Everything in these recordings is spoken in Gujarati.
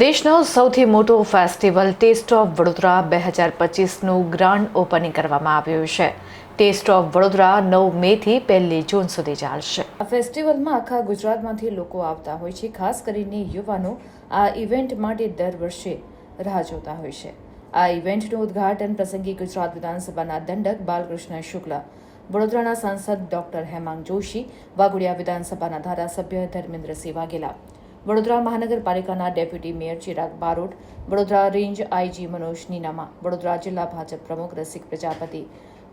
દેશનો સૌથી મોટો ફેસ્ટિવલ ટેસ્ટ ઓફ વડોદરા બે હજાર પચીસનું ગ્રાન્ડ ઓપનિંગ કરવામાં આવ્યું છે. ટેસ્ટ ઓફ વડોદરા નવ મેથી પહેલી જૂન સુધી ચાલશે. આ ફેસ્ટિવલમાં આખા ગુજરાતમાંથી લોકો આવતા હોય છે, ખાસ કરીને યુવાનો આ ઇવેન્ટ માટે દર વર્ષે રાહ જોતા હોય છે. આ ઇવેન્ટનું ઉદ્ઘાટન પ્રસંગે ગુજરાત વિધાનસભાના દંડક બાલકૃષ્ણ શુક્લા, વડોદરાના સાંસદ ડોક્ટર હેમાંગ જોશી વાઘોડિયા વિધાનસભાના ધારાસભ્ય ધર્મેન્દ્રસિંહ વાઘેલા વડોદરા મહાનગરપાલિકાના deputy mayor Chirag Barot, Vadodara range IG Manoj Ninama, Vadodara જિલ્લા ભાજપ પ્રમુખ રસિક પ્રજાપતિ,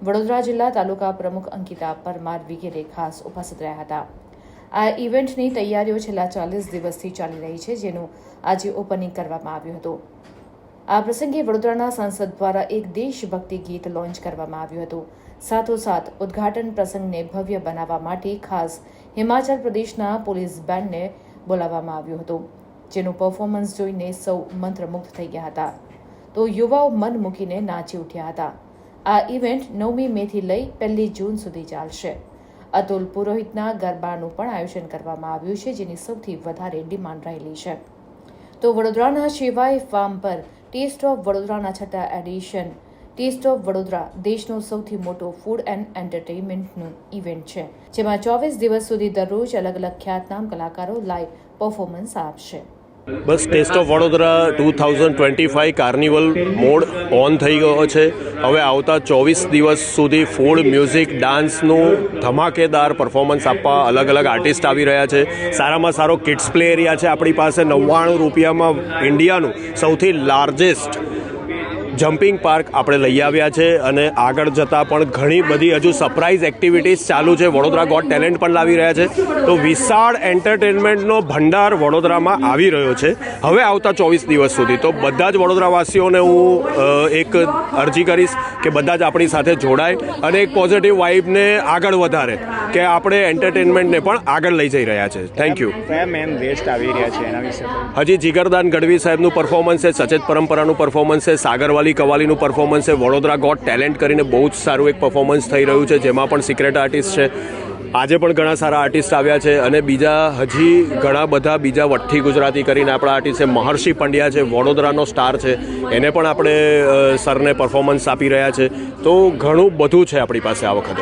વડોદરા જિલ્લા તાલુકા પ્રમુખ અંકિતા પરમાર વગેરે ખાસ ઉપસ્થિત રહ્યા હતા. આ ઇવેન્ટની તૈયારીઓ છેલ્લા ચાલીસ દિવસથી ચાલી રહી છે, જેનું આજે ઓપનિંગ કરવામાં આવ્યું હતું. આ પ્રસંગે વડોદરાના સાંસદ દ્વારા એક દેશભક્તિ ગીત લોન્ચ કરવામાં આવ્યું હતું. સાથોસાથ ઉદ્ઘાટન પ્રસંગને ભવ્ય બનાવવા માટે ખાસ હિમાચલ પ્રદેશના પોલીસ બેન્ડને બોલાવવામાં આવ્યું હતું. જેનું પરફોર્મન્સ જોઈને સૌ મંત્રમુગ્ધ થઈ ગયા હતા. તો યુવાઓ મન મૂકીને નાચી ઉઠ્યા હતા. આ ઇવેન્ટ નવમી મેથી લઈ પહેલી જૂન સુધી ચાલશે. અતુલ પુરોહિતના ગરબાનું પણ આયોજન કરવામાં આવ્યું છે, જેની સૌથી વધારે ડિમાન્ડ રહેલી છે. તો વડોદરાના શિવાય ફાર્મ પર ટેસ્ટ ઓફ વડોદરાના છઠ્ઠા એડિશન ટેસ્ટ ઓફ વડોદરા દેશનો સૌથી મોટો ફૂડ એન્ડ એન્ટરટેઇનમેન્ટનું ઇવેન્ટ છે, જેમાં ચોવીસ દિવસ સુધી દરરોજ અલગ અલગ ખ્યાતનામ કલાકારો લાઈવ પરફોર્મન્સ આપશે. બસ, taste of Vadodara two thousand twenty five carnival mode on થઈ ગયો છે. હવે આવતા ચોવીસ દિવસ સુધી ફૂડ, મ્યુઝિક, ડાન્સનું ધમાકેદાર પરફોર્મન્સ આપવા અલગ અલગ આર્ટિસ્ટ આવી રહ્યા છે. સારામાં સારો કિડ્સ પ્લે એરિયા છે આપણી પાસે. નવ્વાણું રૂપિયામાં ઇન્ડિયાનું સૌથી લાર્જેસ્ટ જમ્પિંગ પાર્ક આપણે લઈ આવ્યા છે અને આગળ જતાં પણ ઘણી બધી હજુ સરપ્રાઇઝ એક્ટિવિટીઝ ચાલુ છે. વડોદરા ગોટ ટેલેન્ટ પણ લાવી રહ્યા છે. તો વિશાળ એન્ટરટેનમેન્ટનો ભંડાર વડોદરામાં આવી રહ્યો છે. હવે આવતા ચોવીસ દિવસ સુધી. તો બધા જ વડોદરાવાસીઓને હું એક અરજી કરીશ કે બધા જ આપણી સાથે જોડાય અને એક પોઝિટિવ વાઇબને આગળ વધારે કે આપણે એન્ટરટેનમેન્ટને પણ આગળ લઈ જઈ રહ્યા છે. થેન્ક યુ મેન ગેસ્ટ આવી રહ્યા છે એના વિશે? હજી જીગરદાન ગઢવી સાહેબનું પરફોર્મન્સ છે સચેત પરંપરાનું પરફોર્મન્સ છે સાગરવાલી કવાલીનું પરફોર્મન્સ છે. વડોદરા ગોટ ટેલેન્ટ કરીને બહુ જ સારું એક પરફોર્મન્સ થઈ રહ્યું છે, જેમાં પણ સિક્રેટ આર્ટિસ્ટ છે. આજે પણ ઘણા સારા આર્ટિસ્ટ આવ્યા છે અને બીજા હજી ઘણા બધા બીજા વઠ્ઠી ગુજરાતી કરીને આપણા આર્ટિસ્ટ છે. મહર્ષિ પંડ્યા છે, વડોદરાનો સ્ટાર છે. એને પણ આપણે સરને પરફોર્મન્સ આપી રહ્યા છે. તો ઘણું બધું છે આપણી પાસે આ વખતે.